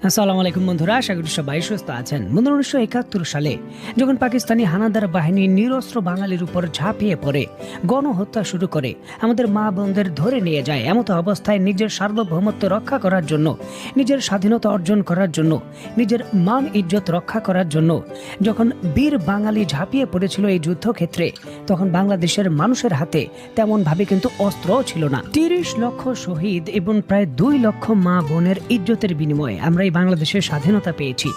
আসসালামু আলাইকুম বন্ধুরা, আশা করি সবাই সুস্থ আছেন। বন্ধুরা, উনিশশো একাত্তর সালে যখন পাকিস্তানি হানাদার বাহিনী নিরস্ত্র বাঙালির উপর ঝাঁপিয়ে পড়ে, গণহত্যা শুরু করে, আমাদের মা বোনদের ধরে নিয়ে যায় এমতো অবস্থায় নিজের সার্বভৌমত্ব রক্ষা করার জন্য, নিজের স্বাধীনতা অর্জন করার জন্য, নিজের মান ইজ্জত রক্ষা করার জন্য, যখন বীর বাঙালি ঝাঁপিয়ে পড়েছিল এই যুদ্ধক্ষেত্রে, তখন বাংলাদেশের মানুষের হাতে তেমনভাবে কিন্তু অস্ত্রও ছিল না। তিরিশ লক্ষ শহীদ এবং প্রায় দুই লক্ষ মা বোনের ইজ্জতের বিনিময়ে আমরা এই বাংলাদেশের স্বাধীনতা পেয়েছি।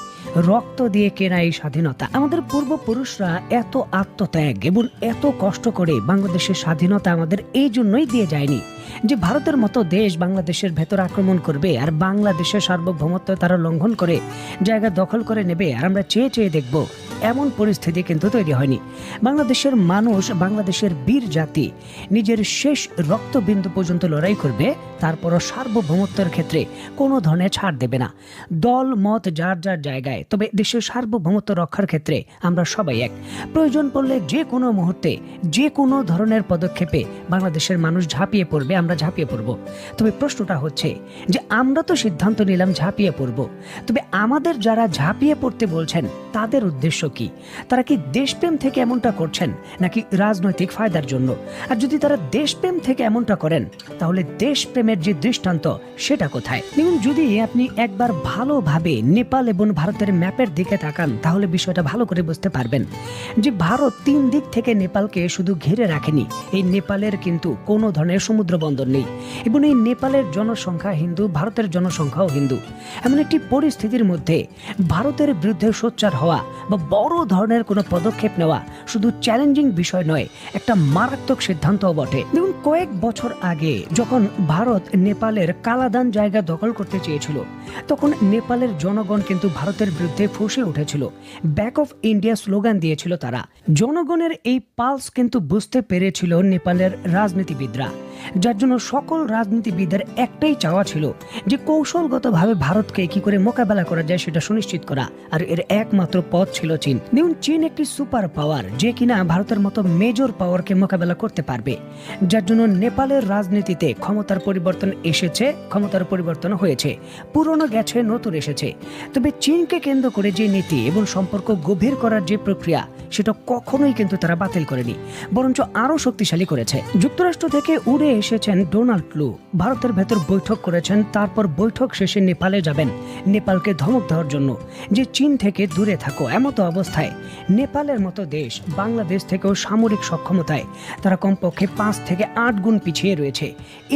রক্ত দিয়ে কেনা এই স্বাধীনতা। আমাদের পূর্বপুরুষরা এত আত্মত্যাগ এবং এত কষ্ট করে বাংলাদেশের স্বাধীনতা আমাদের এই জন্যই দিয়ে যায়নি যে ভারতের মতো দেশ বাংলাদেশের ভেতর আক্রমণ করবে আর বাংলাদেশের সার্বভৌমত্ব তারা লঙ্ঘন করে জায়গা দখল করে নেবে। আর আমরা চেয়ে চেয়ে দেখব এমন পরিস্থিতি কিন্তু তৈরি হয়নি। বাংলাদেশের মানুষ, বাংলাদেশের বীর জাতি নিজের শেষ রক্তবিন্দু পর্যন্ত লড়াই করবে, তারপরও সার্বভৌমত্বের ক্ষেত্রে কোনো ধরনের ছাড় দেবে না। দল, মত, যার যার জায়গায়, তবে দেশের সার্বভৌমত্ব রক্ষার ক্ষেত্রে আমরা সবাই এক। প্রয়োজন পড়লে যে কোনো মুহূর্তে, যে কোনো ধরনের পদক্ষেপে বাংলাদেশের মানুষ ঝাঁপিয়ে পড়বে, আমরা ঝাঁপিয়ে পড়ব। তবে প্রশ্নটা হচ্ছে যে, আমরা তো সিদ্ধান্ত নিলাম ঝাঁপিয়ে পড়ব। তবে আমাদের যারা ঝাঁপিয়ে পড়তে বলছেন, তাদের উদ্দেশ্য কি? তারা কি দেশপ্রেম থেকে এমনটা করছেন নাকি রাজনৈতিক ফায়দার জন্য? আর যদি তারা দেশপ্রেম থেকে এমনটা করেন, তাহলে দেশপ্রেমের যে দৃষ্টান্ত, সেটা কোথায়? দেখুন, যদি আপনি একবার ভালোভাবে নেপাল এবং ভারতের ম্যাপের দিকে তাকান, তাহলে বিষয়টা ভালো করে বুঝতে পারবেন যে ভারত তিন দিক থেকে নেপালকে শুধু ঘিরে রাখেনি। এই নেপালের কিন্তু কোনো ধরনের সমুদ্র বন্দর নেই। এবং এই নেপালের জনসংখ্যা হিন্দু, ভারতের জনসংখ্যাও হিন্দু। এমন একটি পরিস্থিতির মধ্যে ভারতের বিরুদ্ধে সোচ্চার হওয়া বা বড় ধরনের কোনো পদক্ষেপ নেওয়া শুধু চ্যালেঞ্জিং বিষয় নয়, একটা মারাত্মক সিদ্ধান্তও বটে। দেখুন, কয়েক বছর আগে যখন ভারত নেপালের কালাদান জায়গা দখল করতে চেয়েছিল, তখন নেপালের জনগণ কিন্তু ভারতের বিরুদ্ধে ফুসে উঠেছিল। ব্যাক অফ ইন্ডিয়া স্লোগান দিয়েছিল তারা। জনগণের এই পালস কিন্তু বুঝতে পেরেছিল নেপালের রাজনীতিবিদরা। যার জন্য সকল রাজনীতিবিদের একটাই চাওয়া ছিল যে কৌশলগতভাবে ভারতকে কি করে মোকাবেলা করা যায় সেটা সুনিশ্চিত করা। আর এর একমাত্র পথ ছিল চীন। দেখুন, চীন একটি সুপার পাওয়ার, যে কিনা ভারতের মতো মেজর পাওয়ারকে মোকাবেলা করতে পারবে। যার জন্য নেপালের রাজনীতিতে ক্ষমতার পরিবর্তন এসেছে, ক্ষমতার পরিবর্তন হয়েছে, পুরনো গেছে, নতুন এসেছে। তবে চীনকে কেন্দ্র করে যে নীতি এবং সম্পর্ক গভীর করার যে প্রক্রিয়া, সেটা কখনোই কিন্তু তারা বাতিল করেনি, বরঞ্চ আরও শক্তিশালী করেছে। যুক্তরাষ্ট্র থেকে উড়ে এসেছেন ডোনাল্ড লু। ভারতের ভেতর বৈঠক করেছেন, তারপর বৈঠক শেষে নেপালে যাবেন। নেপালকে ধমক দেওয়ার জন্য যে চীন থেকে দূরে থাকো, এমতো অবস্থায় নেপালের মতো দেশ বাংলাদেশ থেকেও সামরিক সক্ষমতায় তারা কমপক্ষে পাঁচ থেকে আট গুণ পিছিয়ে রয়েছে।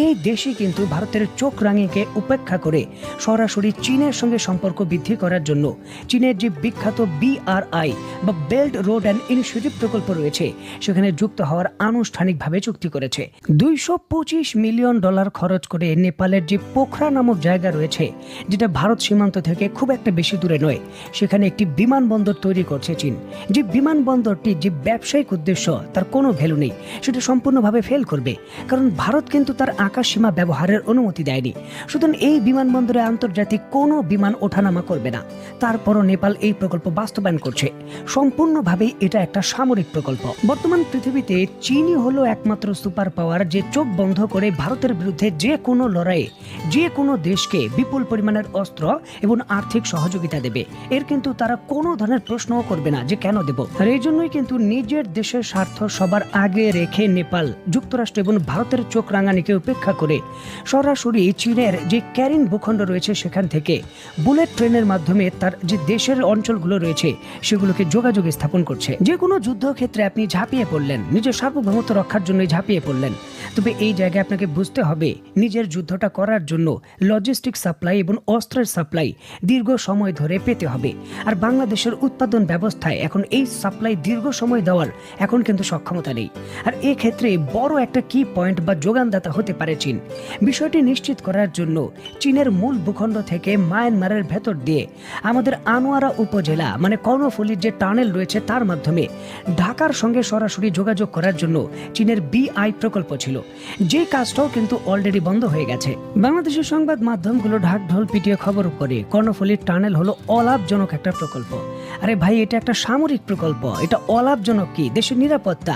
এই দেশই কিন্তু ভারতের চোখ রাঙিকে উপেক্ষা করে সরাসরি চীনের সঙ্গে সম্পর্ক বৃদ্ধি করার জন্য চীনের যে বিখ্যাত বিআরআই বা বেল্ট, রোড অ্যান্ড ইনিশিয়েটিভ প্রকল্প রয়েছে, সেখানে যুক্ত হওয়ার আনুষ্ঠানিকভাবে চুক্তি করেছে। দুইশো পঁচিশ মিলিয়ন ডলার খরচ করে নেপালের যে পোখরা নামক জায়গা রয়েছে, যেটা ভারত সীমান্ত থেকে খুব একটা বেশি দূরে নয়, সেখানে একটি বিমানবন্দর তৈরি করছে চীন। যে বিমানবন্দরটি যে ব্যবসায়িক উদ্দেশ্য, তার কোনো ভ্যালু নেই, সেটা সম্পূর্ণভাবে ফেল করবে, কারণ ভারত কিন্তু তার আকাশ সীমা ব্যবহারের অনুমতি দেয়নি। সুতরাং এই বিমানবন্দরে আন্তর্জাতিক কোনো বিমান ওঠানামা করবে না। তারপরও নেপাল এই প্রকল্প বাস্তবায়ন করছে। সম্পূর্ণভাবেই এটা একটা সামরিক প্রকল্প। বর্তমান পৃথিবীতে চীনই হলো একমাত্র সুপার পাওয়ার যে চোখ বন্ধ করে ভারতের বিরুদ্ধে যে কোনো লড়াইয়ে, যে কোনো দেশকে বিপুল পরিমাণের অস্ত্র এবং আর্থিক সহযোগিতা দেবে। এর কিন্তু তারা কোনো ধরনের প্রশ্নও করবে না যে কেন দেব। আর এই জন্যই কিন্তু নিজের দেশের স্বার্থ সবার আগে রেখে নেপাল, যুক্তরাষ্ট্র এবং ভারতের চোখ রাঙানিকে উপেক্ষা করে। সরাসরি চীনের যে ক্যারিন ভূখণ্ড রয়েছে সেখান থেকে বুলেট ট্রেনের মাধ্যমে তার যে দেশের অঞ্চলগুলো রয়েছে, সেগুলোকে যোগাযোগ স্থাপন করছে। যে কোনো যুদ্ধক্ষেত্রে আপনি ঝাঁপিয়ে পড়লেন, নিজের সার্বভৌমত্ব রক্ষার জন্য ঝাঁপিয়ে পড়লেন। তবে এই জায়গায় আপনাকে বুঝতে হবে, নিজের যুদ্ধটা করার জন্য লজিস্টিক সাপ্লাই এবং অস্ত্রের সাপ্লাই দীর্ঘ সময় ধরে পেতে হবে। আর বাংলাদেশের উৎপাদন ব্যবস্থায় এখন এই সাপ্লাই দীর্ঘ সময় দেওয়ার এখন কিন্তু সক্ষমতা নেই। আর এক্ষেত্রে বড় একটা কি পয়েন্ট বা যোগানদাতা হতে পারে চীন। বিষয়টি নিশ্চিত করার জন্য চীনের মূল ভূখণ্ড থেকে মায়ানমারের ভেতর দিয়ে আমাদের আনোয়ারা উপজেলা মানে কর্ণফুলির যে টানেল রয়েছে তার মাধ্যমে ঢাকার সঙ্গে সরাসরি যোগাযোগ করার জন্য চীনের বিআই প্রকল্প ছিল। যে কাজটাও কিন্তু অলরেডি বন্ধ হয়ে গেছে। বাংলাদেশের সংবাদ মাধ্যমগুলো ঢাক ঢোল, পিটিয়ে খবর করে কর্ণফুলীর টানেল হলো অলাভজনক একটা প্রকল্প। আরে ভাই, এটা একটা সামরিক প্রকল্প। এটা অলাভজনক কি? দেশের নিরাপত্তা।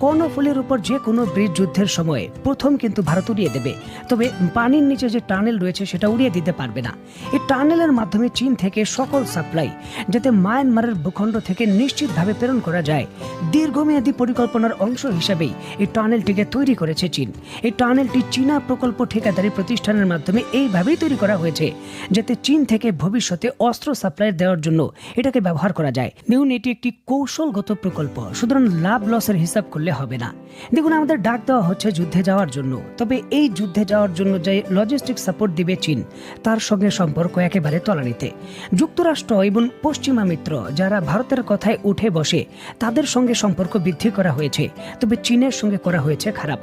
কর্ণফুলের উপর যে কোনো ব্রিজ যুদ্ধের সময় প্রথম কিন্তু ভারত উড়িয়ে দেবে। তবে পানির নিচে যে টানেল রয়েছে, সেটা উড়িয়ে দিতে পারবে না। এই টানেলের মাধ্যমে চীন থেকে সকল সাপ্লাই, যাতে মায়ানমারের ভূখণ্ড থেকে নিশ্চিতভাবে প্রেরণ করা যায়, দীর্ঘমেয়াদী পরিকল্পনার অংশ হিসেবেই এই টানেলটিকে তৈরি করেছে চীন। এই টানেলটি চীনা প্রকল্প ঠিকাদারি প্রতিষ্ঠানের মাধ্যমে এইভাবেই তৈরি করা হয়েছে, যাতে চীন থেকে ভবিষ্যতে অস্ত্র সাপ্লাই দেওয়ার জন্য এটাকে ব্যবহার করা যায়। দেখুন, এটি একটি কৌশলগত প্রকল্প। সুতরাং লাভ লসের হিসাব করলে হবে না। দেখুন, আমাদের ডাক দেওয়া হচ্ছে যুদ্ধে যাওয়ার জন্য। তবে এই যুদ্ধে যাওয়ার জন্য যে লজিস্টিক সাপোর্ট দিবে চীন, তার সঙ্গে সম্পর্ক একেবারে তলানিতে। যুক্তরাষ্ট্র এবং পশ্চিমা মিত্র, যারা ভারতের কথায় উঠে বসে, তাদের সঙ্গে সম্পর্ক বৃদ্ধি করা হয়েছে। তবে চীনের সঙ্গে করা হয়েছে খারাপ।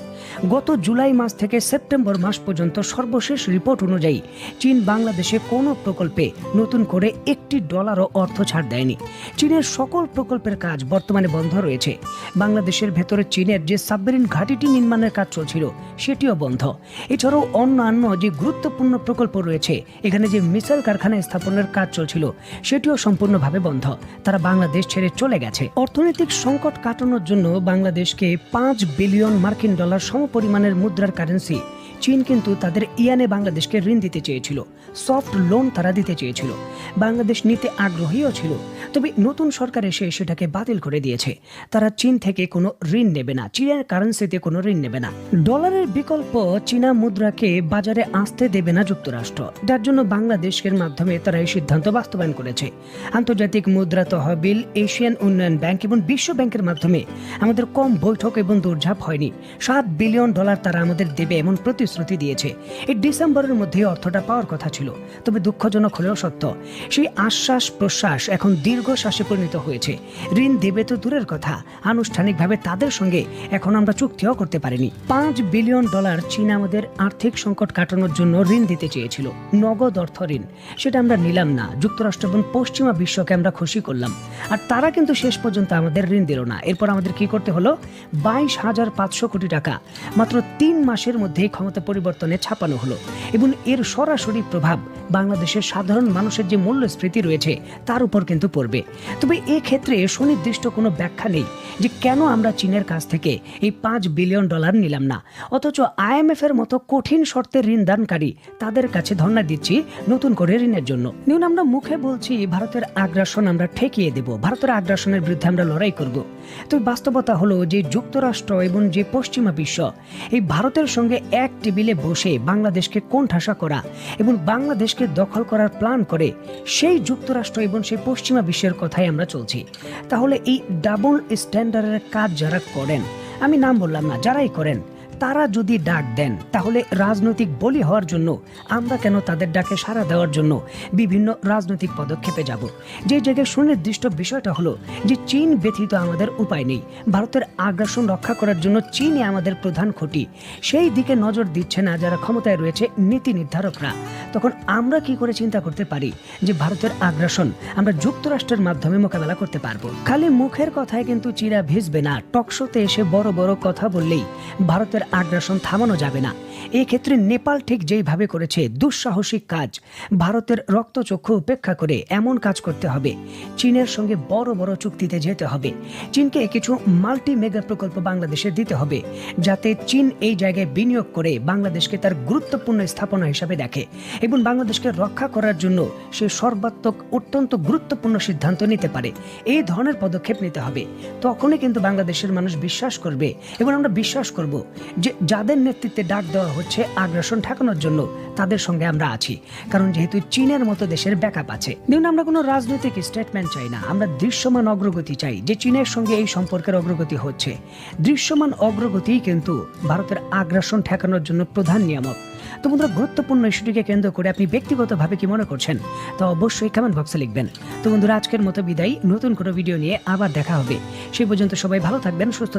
গত জুলাই মাস থেকে সেপ্টেম্বর মাস পর্যন্ত সর্বশেষ রিপোর্ট অনুযায়ী, চীন বাংলাদেশে কোনো প্রকল্পে নতুন করে একটি ডলারও অর্থ ছাড় দেয়নি। চীনের সকল প্রকল্পের কাজ বর্তমানে বন্ধ রয়েছে। বাংলাদেশের ভেতরে চীনের যে সাবমেরিন ঘাঁটিটি নির্মাণের কাজ চলছিল, সেটিও বন্ধ। এছাড়াও অন্যান্য যে গুরুত্বপূর্ণ প্রকল্প রয়েছে, এখানে যে মিসাইল কারখানা স্থাপনের কাজ চলছিল, সেটিও সম্পূর্ণভাবে বন্ধ। তারা বাংলাদেশ ছেড়ে চলে গেছে। অর্থনৈতিক সংকট কাটানোর জন্য বাংলাদেশকে পাঁচ বিলিয়ন মার্কিন ডলার সমপরিমাণের মুদ্রার কারেন্সি। চীন কিন্তু তাদের ইয়ানে বাংলাদেশকে ঋণ দিতে চেয়েছিল। সফট লোন তারা দিতে চেয়েছিল। বাংলাদেশ নিতে আগ্রহীও ছিল। তবে নতুন সরকার এসে সেটাকে বাতিল করে দিয়েছে। তারা চীন থেকে কোনো ঋণ নেবে না। চীনের কারেন্সিতে কোনো ঋণ নেবে না। ডলারের বিকল্প চীনা মুদ্রাকে বাজারে আসতে দেবে না যুক্তরাষ্ট্র। যার জন্য বাংলাদেশের মাধ্যমে তারা এই সিদ্ধান্ত বাস্তবায়ন করেছে। আন্তর্জাতিক মুদ্রা তহবিল, এশিয়ান উন্নয়ন ব্যাংক এবং বিশ্ব ব্যাংকের মাধ্যমে আমাদের কম বৈঠক এবং দৌড়ঝাঁপ হয়নি। সাত বিলিয়ন ডলার তারা আমাদের দেবে এমন প্রতিশ্রুতি দিয়েছে। এই ডিসেম্বরের মধ্যে অর্থটা পাওয়ার কথা ছিল। তবে দুঃখজনক হলেও সত্য, সেই আশ্বাস প্রশ্বাস এখন দীর্ঘশ্বাসে পরিণত হয়েছে। ঋণ দেবে তো দূরের কথা। আনুষ্ঠানিকভাবে তাদের সঙ্গে এখন আমরা চুক্তিও করতে পারিনি। পাঁচ বিলিয়ন ডলার চীন আমাদের আর্থিক সংকট কাটানোর জন্য ঋণ দিতে চেয়েছিল। নগদ অর্থ ঋণ। সেটা আমরা নিলাম না। যুক্তরাষ্ট্র এবং পশ্চিমা বিশ্বকে আমরা খুশি করলাম। আর তারা কিন্তু শেষ পর্যন্ত আমাদের ঋণ দিল না। এরপর আমাদের কি করতে হলো? বাইশ হাজার পাঁচশো কোটি টাকা। মাত্র তিন মাসের মধ্যেই ক্ষমতা পরিবর্তনে ছাপানো হলো। এবং এর সরাসরি প্রভাব বাংলাদেশের সাধারণ মানুষের যে মূল্যস্ফীতি রয়েছে, তার উপর কিন্তু পড়বে। তবে ক্ষেত্রে সুনির্দিষ্ট কোনো ব্যাখ্যা নেই যে কেন আমরা চীনের কাছ থেকে এই পাঁচ বিলিয়ন ডলার নিলাম না। অথচ আইএমএফ এর মতো কঠিন শর্তে ঋণ দানকারী তাদের কাছে ধর্ণা দিচ্ছি নতুন করে ঋণের জন্য। নিউন, আমরা মুখে বলছি, ভারতের আগ্রাসন আমরা ঠেকিয়ে দেব। ভারতের আগ্রাসনের বিরুদ্ধে আমরা লড়াই করব। তবে বাস্তবতা হলো যে যুক্তরাষ্ট্র এবং যে পশ্চিমা বিশ্ব, এই ভারতের সঙ্গে এক টেবিলে বসে বাংলাদেশকে কোণঠাসা করা এবং বাংলাদেশকে দখল করার প্ল্যান করে সেই যুক্তরাষ্ট্র এবং সেই পশ্চিমা বিশ্বের কথাই আমরা চলছি। তাহলে এই ডাবল স্ট্যান্ডার্ডের কাজ যারা করেন, আমি নাম বললাম না, যারাই করেন তারা যদি ডাক দেন, তাহলে রাজনৈতিক বলি হওয়ার জন্য, আমরা কেন তাদের ডাকে সাড়া দেওয়ার জন্য বিভিন্ন রাজনৈতিক পদক্ষেপে যাব? যে জায়গায় সুনির্দিষ্ট বিষয়টা হলো যে চীন ব্যতীত আমাদের উপায় নেই। ভারতের আগ্রাসন রক্ষা করার জন্য চীনই আমাদের প্রধান ক্ষতি সেই দিকে নজর দিচ্ছে না যারা ক্ষমতায় রয়েছে নীতি নির্ধারকরা। তখন আমরা কি করে চিন্তা করতে পারি যে ভারতের আগ্রাসন আমরা যুক্তরাষ্ট্রের মাধ্যমে মোকাবেলা করতে পারব? খালি মুখের কথায় কিন্তু চিরা ভিজবে না। টকশোতে এসে বড় বড় কথা বললেই ভারতের আগ্রাসন থামানো যাবে না। এই ক্ষেত্রে নেপাল ঠিক যেইভাবে করেছে, দুঃসাহসিক কাজ। ভারতের রক্তচক্ষু উপেক্ষা করে এমন কাজ করতে হবে। চীনের সঙ্গে বড় বড় চুক্তিতে যেতে হবে। চীনকে কিছু মাল্টি মেগা প্রকল্প বাংলাদেশে দিতে হবে, যাতে চীন এই জায়গায় বিনিয়োগ করে বাংলাদেশকে তার গুরুত্বপূর্ণ স্থাপনা হিসাবে দেখে এবং বাংলাদেশকে রক্ষা করার জন্য সে সর্বাত্মক, অত্যন্ত গুরুত্বপূর্ণ সিদ্ধান্ত নিতে পারে। এই ধরনের পদক্ষেপ নিতে হবে। তখনই কিন্তু বাংলাদেশের মানুষ বিশ্বাস করবে এবং আমরা বিশ্বাস করব। যে যাদের নেতৃত্বে ডাক দেওয়া হচ্ছে আগ্রাসন ঠেকানোর জন্য, তাদের সঙ্গে আমরা আছি। কারণ যেহেতু চীনের মতো দেশের ব্যাকআপ আছে, দেখুন আমরা কোনো রাজনৈতিক স্টেটমেন্ট চাই না, আমরা দৃশ্যমান অগ্রগতি চাই, যে চীনের সঙ্গে এই সম্পর্কের অগ্রগতি হচ্ছে। দৃশ্যমান অগ্রগতিই কিন্তু ভারতের আগ্রাসন ঠেকানোর জন্য প্রধান নিয়ামক। তো বন্ধুরা, গুরুত্বপূর্ণ ইস্যুটিকে কেন্দ্র করে আপনি ব্যক্তিগতভাবে কি মনে করছেন? তা অবশ্যই কমেন্ট বক্সে লিখবেন। তো বন্ধুরা, আজকের মতো বিদায়। নতুন কোনো ভিডিও নিয়ে আবার দেখা হবে। সেই পর্যন্ত সবাই ভালো থাকবেন, সুস্থ